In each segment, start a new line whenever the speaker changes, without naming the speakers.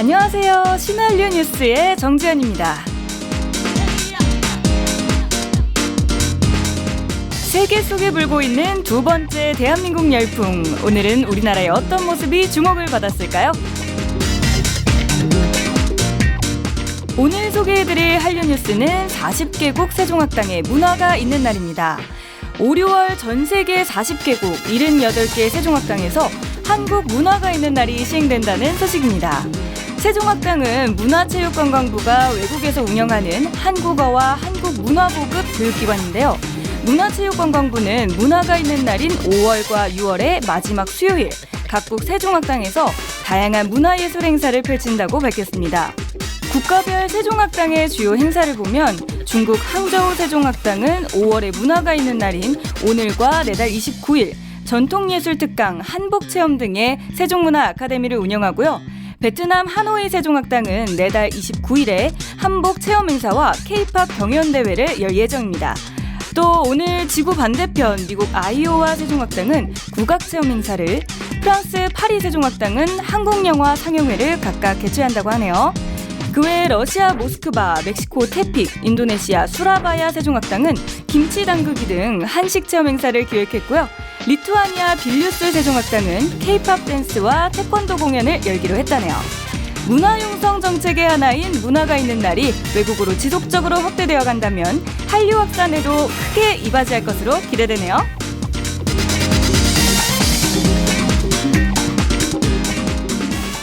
안녕하세요. 신한류 뉴스의 정지현입니다. 세계 속에 불고 있는 두 번째 대한민국 열풍. 오늘은 우리나라의 어떤 모습이 주목을 받았을까요? 오늘 소개해드릴 한류 뉴스는 40개국 세종학당의 문화가 있는 날입니다. 5, 6월 전 세계 40개국 78개 세종학당에서 한국 문화가 있는 날이 시행된다는 소식입니다. 세종학당은 문화체육관광부가 외국에서 운영하는 한국어와 한국 문화보급 교육기관인데요. 문화체육관광부는 문화가 있는 날인 5월과 6월의 마지막 수요일 각국 세종학당에서 다양한 문화예술 행사를 펼친다고 밝혔습니다. 국가별 세종학당의 주요 행사를 보면 중국 항저우 세종학당은 5월에 문화가 있는 날인 오늘과 내달 29일 전통예술 특강 한복 체험 등의 세종문화 아카데미를 운영하고요. 베트남 하노이 세종학당은 내달 29일에 한복 체험 행사와 케이팝 경연 대회를 열 예정입니다. 또 오늘 지구 반대편 미국 아이오와 세종학당은 국악 체험 행사를 프랑스 파리 세종학당은 한국 영화 상영회를 각각 개최한다고 하네요. 그 외 러시아 모스크바, 멕시코 테픽, 인도네시아 수라바야 세종학당은 김치 담그기 등 한식 체험 행사를 기획했고요. 리투아니아 빌뉴스 세종학당은 케이팝 댄스와 태권도 공연을 열기로 했다네요. 문화융성 정책의 하나인 문화가 있는 날이 외국으로 지속적으로 확대되어 간다면 한류 확산에도 크게 이바지할 것으로 기대되네요.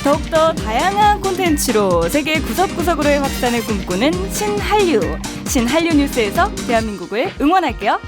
더욱더 다양한 콘텐츠로 세계 구석구석으로의 확산을 꿈꾸는 신한류. 신한류 뉴스에서 대한민국을 응원할게요.